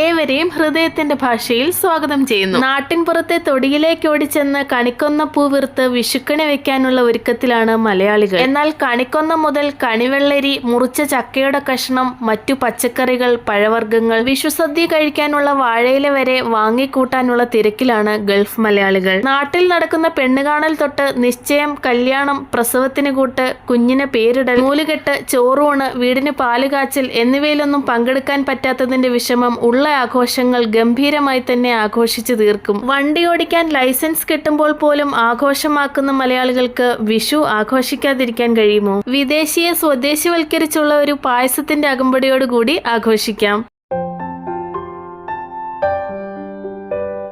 ഏവരെയും ഹൃദയത്തിന്റെ ഭാഷയിൽ സ്വാഗതം ചെയ്യുന്നു. നാട്ടിൻപുറത്തെ തൊടിയിലേക്ക് ഓടിച്ചെന്ന് കണിക്കൊന്ന പൂവിർത്ത് വിഷുക്കണി വെക്കാനുള്ള ഒരുക്കത്തിലാണ് മലയാളികൾ. എന്നാൽ കണിക്കൊന്ന മുതൽ കണിവെള്ളരി മുറിച്ച ചക്കയുടെ കഷ്ണം മറ്റു പച്ചക്കറികൾ പഴവർഗങ്ങൾ വിഷുസദ്യ കഴിക്കാനുള്ള വാഴയില വരെ വാങ്ങിക്കൂട്ടാനുള്ള തിരക്കിലാണ് ഗൾഫ് മലയാളികൾ. നാട്ടിൽ നടക്കുന്ന പെണ്ണുകാണൽ തൊട്ട് നിശ്ചയം കല്യാണം പ്രസവത്തിന് കൂട്ട് കുഞ്ഞിനെ പേരിടൽ നൂലുകെട്ട് ചോറൂണ് വീടിന് പാലുകാച്ചൽ എന്നിവയിലൊന്നും പങ്കെടുക്കാൻ പറ്റാത്തതിന്റെ വിഷമം ഉള്ള ആഘോഷങ്ങൾ ഗംഭീരമായി തന്നെ ആഘോഷിച്ചു തീർക്കും. വണ്ടി ഓടിക്കാൻ ലൈസൻസ് കിട്ടുമ്പോൾ പോലും ആഘോഷമാക്കുന്ന മലയാളികൾക്ക് വിഷു ആഘോഷിക്കാതിരിക്കാൻ കഴിയുമോ? വിദേശിയെ സ്വദേശിവൽക്കരിച്ചുള്ള ഒരു പായസത്തിന്റെ അകമ്പടിയോടുകൂടി ആഘോഷിക്കാം.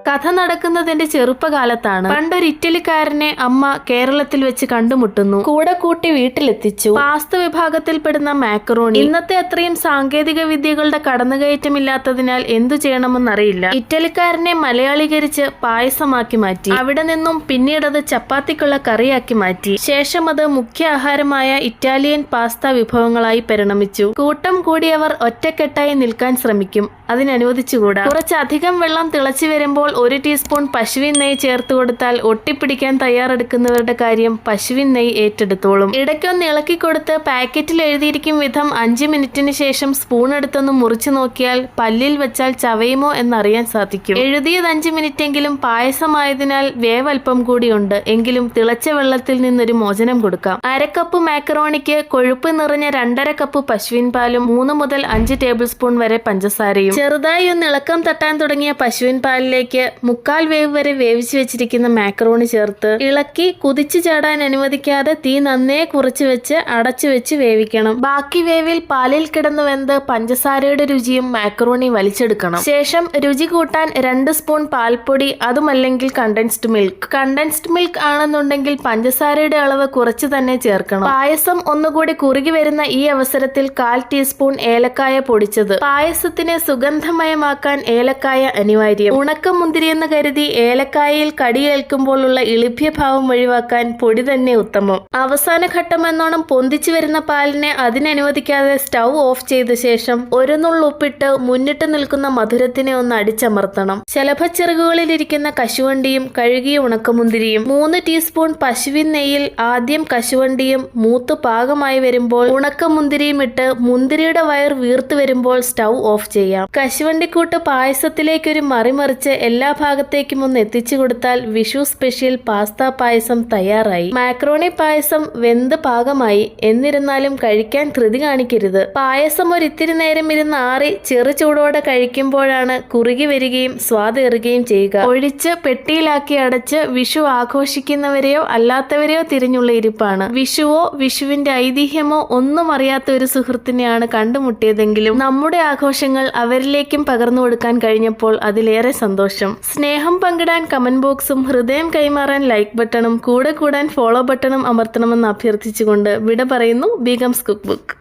കഥ നടക്കുന്നതിന്റെ ചെറുപ്പകാലത്താണ് പണ്ടൊരു ഇറ്റലിക്കാരനെ അമ്മ കേരളത്തിൽ വെച്ച് കണ്ടുമുട്ടുന്നു. കൂടെ കൂട്ടി വീട്ടിലെത്തിച്ചു. പാസ്ത വിഭാഗത്തിൽപ്പെടുന്ന മാക്കറോണി ഇന്നത്തെ അത്രയും സാങ്കേതിക വിദ്യകളുടെ കടന്നുകയറ്റമില്ലാത്തതിനാൽ എന്തു ചെയ്യണമെന്നറിയില്ല. ഇറ്റലിക്കാരനെ മലയാളീകരിച്ച് പായസമാക്കി മാറ്റി. അവിടെ നിന്നും പിന്നീട് അത് ചപ്പാത്തിക്കുള്ള കറിയാക്കി മാറ്റി. ശേഷം അത് മുഖ്യ ആഹാരമായ ഇറ്റാലിയൻ പാസ്ത വിഭവങ്ങളായി പരിണമിച്ചു. കൂട്ടം കൂടിയവർ ഒറ്റക്കെട്ടായി നിൽക്കാൻ ശ്രമിക്കും. അതിനനുവദിച്ചുകൂടാ? കുറച്ചധികം വെള്ളം തിളച്ചു വരുമ്പോൾ ഒരു ടീസ്പൂൺ പശുവിൻ നെയ്യ് ചേർത്ത് കൊടുത്താൽ ഒട്ടിപ്പിടിക്കാൻ തയ്യാറെടുക്കുന്നവരുടെ കാര്യം പശുവിൻ നെയ്യ് ഏറ്റെടുത്തോളും. ഇടയ്ക്കൊന്ന് ഇളക്കി കൊടുത്ത് പാക്കറ്റിൽ എഴുതിയിരിക്കും വിധം അഞ്ച് മിനിറ്റിന് ശേഷം സ്പൂൺ എടുത്തൊന്ന് മുറിച്ചു നോക്കിയാൽ പല്ലിൽ വെച്ചാൽ ചവയുമോ എന്നറിയാൻ സാധിക്കും. എഴുതിയത് അഞ്ച് മിനിറ്റെങ്കിലും പായസമായതിനാൽ വേവൽപ്പം കൂടിയുണ്ട്. എങ്കിലും തിളച്ച വെള്ളത്തിൽ നിന്നൊരു മോചനം കൊടുക്കാം. അരക്കപ്പ് മാക്കറോണിക്ക് കൊഴുപ്പ് നിറഞ്ഞ രണ്ടര കപ്പ് പശുവിൻ പാലും മൂന്ന് മുതൽ അഞ്ച് ടേബിൾ സ്പൂൺ വരെ പഞ്ചസാരയും ചെറുതായി ഒന്ന് ഇളക്കം തട്ടാൻ തുടങ്ങിയ പശുവിൻ പാലിലേക്ക് മുക്കാൽ വേവ് വരെ വേവിച്ചു വെച്ചിരിക്കുന്ന മാക്രോണി ചേർത്ത് ഇളക്കി കുതിച്ചു ചാടാൻ അനുവദിക്കാതെ തീ നന്നേ കുറച്ച് വെച്ച് അടച്ചു വെച്ച് വേവിക്കണം. ബാക്കി വേവിൽ പാലിൽ കിടന്നു വെന്ത് പഞ്ചസാരയുടെ രുചിയും മാക്രോണി വലിച്ചെടുക്കണം. ശേഷം രുചി കൂട്ടാൻ രണ്ട് സ്പൂൺ പാൽപ്പൊടി അതുമല്ലെങ്കിൽ കണ്ടൻസ്ഡ് മിൽക്ക് കണ്ടൻസ്ഡ് മിൽക്ക് ആണെന്നുണ്ടെങ്കിൽ പഞ്ചസാരയുടെ അളവ് കുറച്ച് തന്നെ ചേർക്കണം. പായസം ഒന്നുകൂടി കുറുകി വരുന്ന ഈ അവസരത്തിൽ കാൽ ടീസ്പൂൺ ഏലക്കായ പൊടിച്ചത്. പായസത്തിനെ സുഗന്ധമയമാക്കാൻ ഏലക്കായ അനിവാര്യം. ഉണക്കമുന്തിരി എന്ന് കരുതി ഏലക്കായയിൽ കടിയേൽക്കുമ്പോഴുള്ള ഇളിഭ്യഭാവം ഒഴിവാക്കാൻ പൊടി തന്നെ ഉത്തമം. അവസാന ഘട്ടം എന്നോണം പൊന്തിച്ചു വരുന്ന പാലിനെ അതിനനുവദിക്കാതെ സ്റ്റൗ ഓഫ് ചെയ്ത ശേഷം ഒരു നുള്ളുപ്പിട്ട് മുന്നിട്ട് നിൽക്കുന്ന മധുരത്തിനെ ഒന്ന് അടിച്ചമർത്തണം. ശലഭച്ചിറകുകളിലിരിക്കുന്ന കശുവണ്ടിയും കഴുകിയ ഉണക്കമുന്തിരിയും മൂന്ന് ടീസ്പൂൺ പശുവിൻ നെയ്യിൽ ആദ്യം കശുവണ്ടിയും മൂത്ത് പാകമായി വരുമ്പോൾ ഉണക്കമുന്തിരിയും ഇട്ട് മുന്തിരിയുടെ വയർ വീർത്തു വരുമ്പോൾ സ്റ്റൗ ഓഫ് ചെയ്യാം. കശുവണ്ടിക്കൂട്ട് പായസത്തിലേക്കൊരു മറിമറിച്ച് എല്ലാ ഭാഗത്തേക്കും ഒന്ന് എത്തിച്ചു കൊടുത്താൽ വിഷു സ്പെഷ്യൽ പാസ്ത പായസം തയ്യാറായി. മാക്രോണി പായസം വെന്ത് പാകമായി എന്നിരുന്നാലും കഴിക്കാൻ ധൃതി കാണിക്കരുത്. പായസം ഒരിത്തിരി നേരം ഇരുന്ന് ആറി ചെറു ചൂടോടെ കഴിക്കുമ്പോഴാണ് കുറുകി വരികയും സ്വാദേറുകയും ചെയ്യുക. ഒഴിച്ച് പെട്ടിയിലാക്കി അടച്ച് വിഷു ആഘോഷിക്കുന്നവരെയോ അല്ലാത്തവരെയോ തിരിഞ്ഞുള്ള ഇരിപ്പാണ്. വിഷുവോ വിഷുവിന്റെ ഐതിഹ്യമോ ഒന്നും അറിയാത്ത ഒരു സുഹൃത്തിനെയാണ് കണ്ടുമുട്ടിയതെങ്കിലും നമ്മുടെ ആഘോഷങ്ങൾ അവരിലേക്കും പകർന്നു കൊടുക്കാൻ കഴിഞ്ഞപ്പോൾ അതിലേറെ സന്തോഷം. സ്നേഹം പങ്കിടാൻ കമന്റ് ബോക്സും ഹൃദയം കൈമാറാൻ ലൈക്ക് ബട്ടണും കൂടെ കൂടാൻ ഫോളോ ബട്ടണും അമർത്തണമെന്ന് അഭ്യർത്ഥിച്ചുകൊണ്ട് വിട പറയുന്നു ബീഗംസ് കുക്ക് ബുക്ക്